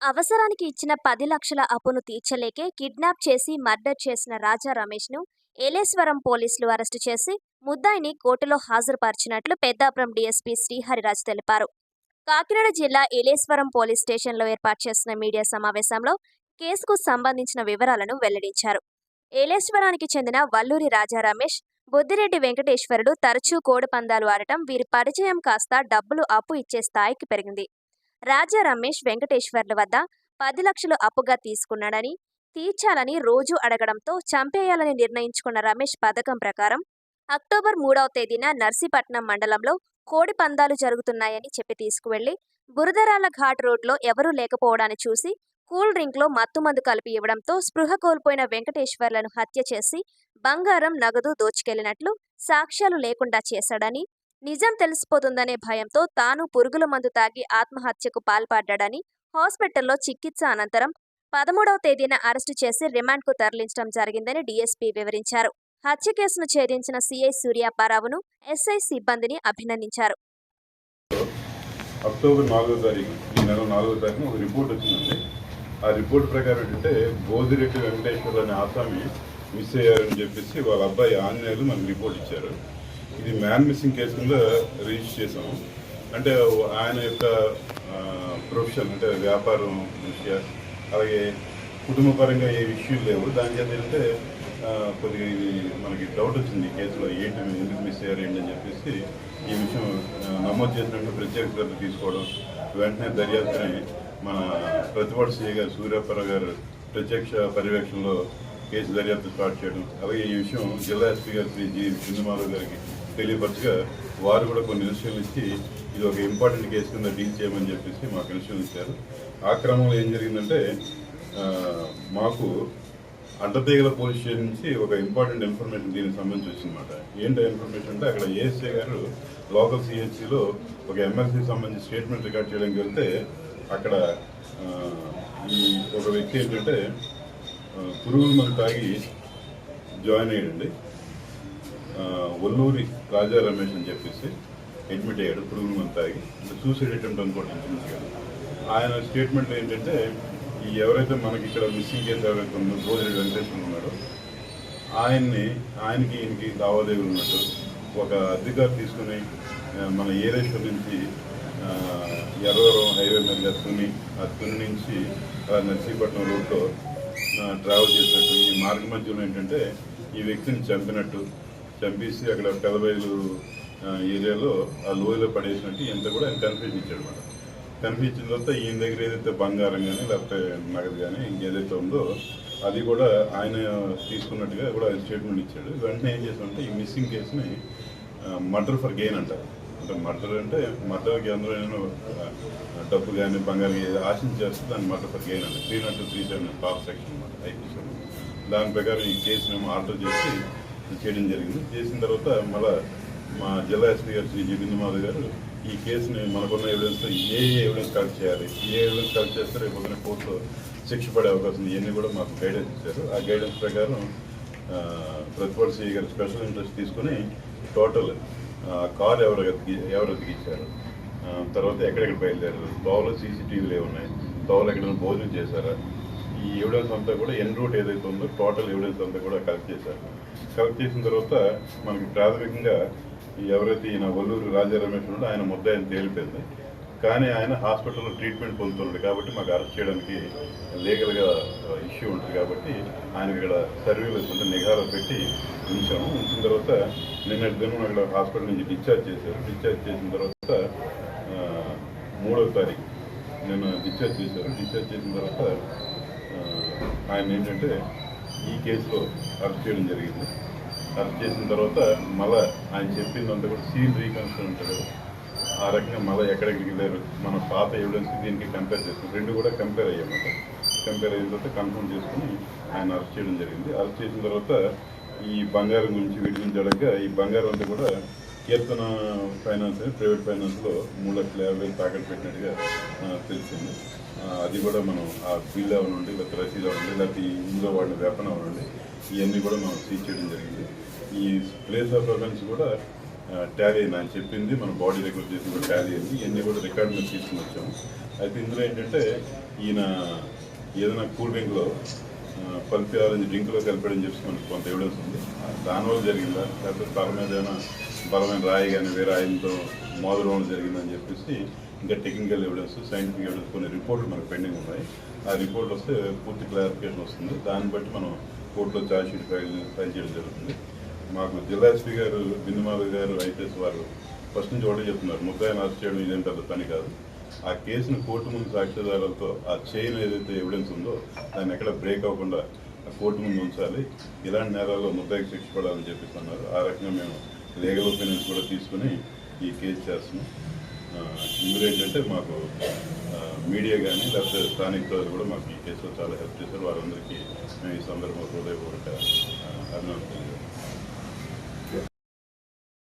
అవసరానికి ఇచ్చిన పది లక్షల అప్పును తీర్చలేకే కిడ్నాప్ చేసి మర్డర్ చేసిన రాజా రమేష్ను ఏలేశ్వరం పోలీసులు అరెస్టు చేసి ముద్దాయిని కోర్టులో హాజరుపరిచినట్లు పెద్దాపురం డీఎస్పీ శ్రీహరిరాజ్ తెలిపారు. కాకినాడ జిల్లా ఏలేశ్వరం పోలీస్ స్టేషన్లో ఏర్పాటు చేసిన మీడియా సమావేశంలో కేసుకు సంబంధించిన వివరాలను వెల్లడించారు. ఏలేశ్వరానికి చెందిన వల్లూరి రాజా రమేష్ బుద్దిరెడ్డి వెంకటేశ్వరుడు తరచూ కోడి పందాలు ఆడటం వీరి పరిచయం కాస్త డబ్బులు అప్పు ఇచ్చే స్థాయికి పెరిగింది. రాజా రమేష్ వెంకటేశ్వర్ల వద్ద పది లక్షలు అప్పుగా తీసుకున్నాడని తీర్చాలని రోజు అడగడంతో చంపేయాలని నిర్ణయించుకున్న రమేష్ పథకం ప్రకారం అక్టోబర్ మూడవ తేదీన నర్సీపట్నం మండలంలో కోడి పందాలు జరుగుతున్నాయని చెప్పి తీసుకువెళ్ళి బురదరాల ఘాట్ రోడ్లో ఎవరూ లేకపోవడాన్ని చూసి కూల్ డ్రింక్లో మత్తుమందు కలిపి ఇవ్వడంతో స్పృహ కోల్పోయిన వెంకటేశ్వర్లను హత్య చేసి బంగారం నగదు దోచుకెళ్ళినట్లు సాక్ష్యాలు లేకుండా చేశాడని నిజం తెలిసిపోతుందనే భయంతో తాను పురుగుల మందు తాగి ఆత్మహత్యకు పాల్పడ్డాడని హాస్పిటల్లో చికిత్స అనంతరం పదమూడవ తేదీన అరెస్టు చేసి రిమాండ్కు తరలించడం జరిగిందని డీఎస్పీ వివరించారు. హత్య కేసును ఛేదించిన సిఐ సూర్యాపారావును ఎస్ఐ సిబ్బందిని అభినందించారు. అక్టోబర్ నాలుగో తారీఖు ఈ నెల నాలుగో తారీఖున ఒక రిపోర్ట్ వచ్చిందండి. ఆ రిపోర్ట్ ప్రకారం ఏంటంటే బోధిరెడ్డి వెంకటేశ్వర్ అనే ఆసామి మిస్ అయ్యారని చెప్పేసి వాళ్ళ అబ్బాయి ఆంజనేయులు మనకు రిపోర్ట్ ఇచ్చారు. ఇది మ్యాన్ మిస్సింగ్ కేసు కింద రిజిస్టర్ చేసాము అంటే ఆయన యొక్క ప్రొఫెషన్ అంటే వ్యాపారం దృష్ట్యా అలాగే కుటుంబపరంగా ఏ ఇష్యూలు లేవు. దాని చేత ఏంటంటే కొద్దిగా ఇది మనకి డౌట్ వచ్చింది ఈ కేసులో ఏంటి ఎందుకు మిస్ అయ్యారు ఏంటి అని చెప్పేసి ఈ విషయం నమోదు చేసినట్టు ప్రత్యేక శ్రద్ధ తీసుకోవడం వెంటనే దర్యాప్తుని మన ప్రతిపక్ష సీఏ గారు సూర్యాపరావు గారు ప్రత్యక్ష పర్యవేక్షణలో కేసు దర్యాప్తు స్టార్ట్ చేయడం అలాగే ఈ విషయం జిల్లా ఎస్పీ గారు శ్రీ జి. చిందుమారావు గారికి తెలియపరచగా వారు కూడా కొన్ని ఇన్స్ట్రక్షన్లు ఇచ్చి ఇది ఒక ఇంపార్టెంట్ కేసు కింద డీల్ చేయమని చెప్పేసి మాకు ఇన్స్ట్రక్షన్లు ఇచ్చారు. ఆ క్రమంలో ఏం జరిగిందంటే మాకు అడ్డతీగల పోలీస్ స్టేషన్ నుంచి ఒక ఇంపార్టెంట్ ఇన్ఫర్మేషన్ దీనికి సంబంధించి వచ్చిందన్నమాట. ఏంటో ఇన్ఫర్మేషన్ అంటే అక్కడ ఏఎస్ఏ గారు లోకల్ సిహెచ్సిలో ఒక ఎమ్మెల్సీ సంబంధించి స్టేట్మెంట్ రికార్డ్ చేయడానికి వెళ్తే అక్కడ ఈ ఒక వ్యక్తి ఏంటంటే పురుగుల మందు తాగి జాయిన్ అయ్యాడండి. ఒల్లూరి రాజా రమేష్ అని చెప్పేసి అడ్మిట్ అయ్యాడు పురుగుల మందు తాగి సూసైడ్ అటెంప్ట్ అనుకోండి ఇంచుమించుగా. ఆయన స్టేట్మెంట్ ఏంటంటే ఈ ఎవరైతే మనకి ఇక్కడ మిస్సింగ్ కేసు ఎవరైతే ఉందో భోజరెడ్డి వెంకటేశ్వర ఉన్నాడో ఆయన్ని ఆయనకి ఈయనకి లావాదేవీలు ఉన్నట్టు ఒక అధికారి తీసుకుని మన ఏరేశ్వర్ నుంచి ఎర్రవరం హైవే మీద తుని ఆ తుని నుంచి నర్సీపట్నం రోడ్లో ట్రావెల్ చేసినట్టు ఈ మార్గ మధ్యలో ఏంటంటే ఈ వ్యక్తిని చంపినట్టు చంపేసి అక్కడ పెదబయలు ఏరియాలో ఆ లోయలో పడేసినట్టు ఎంత కూడా ఆయన కన్ఫ్యూజ్ ఇచ్చాడు అనమాట కన్ఫ్యూజ్ ఇచ్చిన తర్వాత ఈయన దగ్గర ఏదైతే బంగారం కానీ లేకపోతే నగదు కానీ ఇంకేదైతే ఉందో అది కూడా ఆయన తీసుకున్నట్టుగా కూడా ఆయన స్టేట్మెంట్ ఇచ్చాడు. వెంటనే ఏం చేసామంటే ఈ మిస్సింగ్ కేసుని మర్డర్ ఫర్ గెయిన్ అంటారు. అంటే మర్డర్ అంటే మర్డర్కి అందరూ ఏమైనా, డబ్బు కానీ బంగారం ఆశించేస్తే దాన్ని మర్డర్ ఫర్ గెయిన్ అంటే three not three seven pass section అనమాట ఐపీసీ దాని ప్రకారం ఈ కేసు మేము ఆర్డర్ చేసి చేయడం జరిగింది. చేసిన తర్వాత మళ్ళీ మా జిల్లా ఎస్పీ గారు శ్రీ జగన్మాధవ్ గారు ఈ కేసుని మనకున్న ఎవిడెన్స్తో ఏ ఏ ఎవిడెన్స్ కలెక్ట్ చేయాలి ఏ ఎవిడెన్స్ కలెక్ట్ చేస్తే రేపు పొద్దున కోర్టులో శిక్ష పడే అవకాశం ఇవన్నీ కూడా మాకు గైడెన్స్ ఇచ్చారు. ఆ గైడెన్స్ ప్రకారం ఆ, ప్రతిపక్ష గారు స్పెషల్ ఇంట్రెస్ట్ తీసుకుని టోటల్ కార్ ఎవరు ఎవరు ఎత్తికిచ్చారు తర్వాత ఎక్కడెక్కడ బయలుదేరారు? దోవలో సీసీటీవీలు ఏమున్నాయి దోవలు ఎక్కడైనా భోజనం చేశారా? ఈ ఎవిడెన్స్ అంతా కూడా ఎన్ రూట్ ఏదైతే ఉందో టోటల్ ఎవిడెన్స్ అంతా కూడా కలెక్ట్ చేశారు. కలెక్ట్ చేసిన తర్వాత మనకి ప్రాథమికంగా ఈ ఎవరైతే ఈయన వల్లూరు రాజా రమేష్ ఉన్నాడో ఆయన ముద్ద ఆయన తేలిపోయింది. కానీ ఆయన హాస్పిటల్లో ట్రీట్మెంట్ పొందుతున్నాడు కాబట్టి మాకు అరెస్ట్ చేయడానికి లీగల్గా ఇష్యూ ఉంటుంది కాబట్టి ఆయన ఇక్కడ సర్వీలెన్స్ అంటే నిఘాలో పెట్టి ఉంచాము. ఉంచిన తర్వాత నిన్నటి దినం అక్కడ హాస్పిటల్ నుంచి డిశ్చార్జ్ చేశారు. డిశ్చార్జ్ చేసిన తర్వాత మూడో తారీఖు నేను డిశ్చార్జ్ చేశారు. డిశ్చార్జ్ చేసిన తర్వాత ఆయన ఏంటంటే ఈ కేసులో అరెస్ట్ చేయడం జరిగింది. అరెస్ట్ చేసిన తర్వాత మళ్ళా ఆయన చెప్పిందంతా కూడా సీన్ రీకన్స్ట్రక్షన్ ఉంటుంది ఆ రకంగా మళ్ళీ ఎక్కడెక్కడికి వెళ్ళారు? మన పాత ఎవిడెన్స్ దీనికి కంపేర్ చేసుకుని రెండు కూడా కంపేర్ అయ్యామాట కంపేర్ అయిన తర్వాత కన్ఫర్మ్ చేసుకుని ఆయన అరెస్ట్ చేయడం జరిగింది. అరెస్ట్ చేసిన తర్వాత ఈ బంగారం గురించి వీటి గురించి అడగగా ఈ బంగారం అంతా కూడా కీర్తన ఫైనాన్స్ అని ప్రైవేట్ ఫైనాన్స్లో మూడు లక్షల యాభై వేలు తాకట్టు పెట్టినట్టుగా తెలిసింది. అది కూడా మనం ఆ ఫీల్డ్ అవనండి లేకపోతే రసీదు అవ్వండి లేకపోతే ఈ ఇందులో వాడిన వెపన్ అవనండి ఇవన్నీ కూడా మనం సీజ్ చేయడం జరిగింది. ఈ ప్లేస్ ఆఫ్ అఫెన్స్ కూడా ట్యాలీ అయింది చెప్పింది. మన బాడీ రికార్డ్ చేసి కూడా ట్యాలీ అయింది. ఇవన్నీ కూడా రికార్డ్ మీద తీసుకుని వచ్చాము. అయితే ఇందులో ఏంటంటే ఈయన ఏదైనా కూల్ డ్రింక్లో పల్పి ఆరెంజ్ డ్రింక్లో కలిపాడని చెప్పి మనకు కొంత ఎవిడెన్స్ ఉంది. దానివల్ల జరిగిందా? లేకపోతే తల మీద ఏమైనా బలమైన రాయి కానీ వేరే ఆయంతో మోదడం జరిగిందని చెప్పేసి ఇంకా టెక్నికల్ ఎవిడెన్స్ సైంటిఫిక్ ఎవిడెన్స్ కొన్ని రిపోర్ట్లు మనకు పెండింగ్ ఉన్నాయి. ఆ రిపోర్ట్ వస్తే పూర్తి క్లారిఫికేషన్ వస్తుంది. దాన్ని బట్టి మనం కోర్టులో ఛార్జ్ షీట్ ఫైల్ ఫైల్ చేయడం జరుగుతుంది. మాకు జిల్లా ఎస్పీ గారు బిందుమాధవ్ గారు ఐపీఎస్ వారు ఫస్ట్ నుంచి ఒకటే చెప్తున్నారు. ముద్దాయిని అరెస్ట్ చేయడం ఇదేం పెద్ద పని కాదు. ఆ కేసును కోర్టు ముందు సాక్ష్యాధారాలతో ఆ చైన్ ఏదైతే ఎవిడెన్స్ ఉందో దాన్ని ఎక్కడ బ్రేక్ అవ్వకుండా ఆ కోర్టు ముందు ఉంచాలి. ఇలాంటి నేరాల్లో ముద్దాయికి శిక్ష పడాలని చెప్పిస్తున్నారు ఆ రకంగా మేము లీగల్ ఒపీనియన్స్ కూడా తీసుకుని ఈ కేసు చేస్తున్నాం. ఇందులో ఏంటంటే మాకు మీడియా కానీ లేకపోతే స్థానిక ప్రజలు కూడా మాకు ఈ కేసులో చాలా హెల్ప్ చేశారు. వారందరికీ మేము ఈ సందర్భంలో హృదయపూర్వక అభినందనలు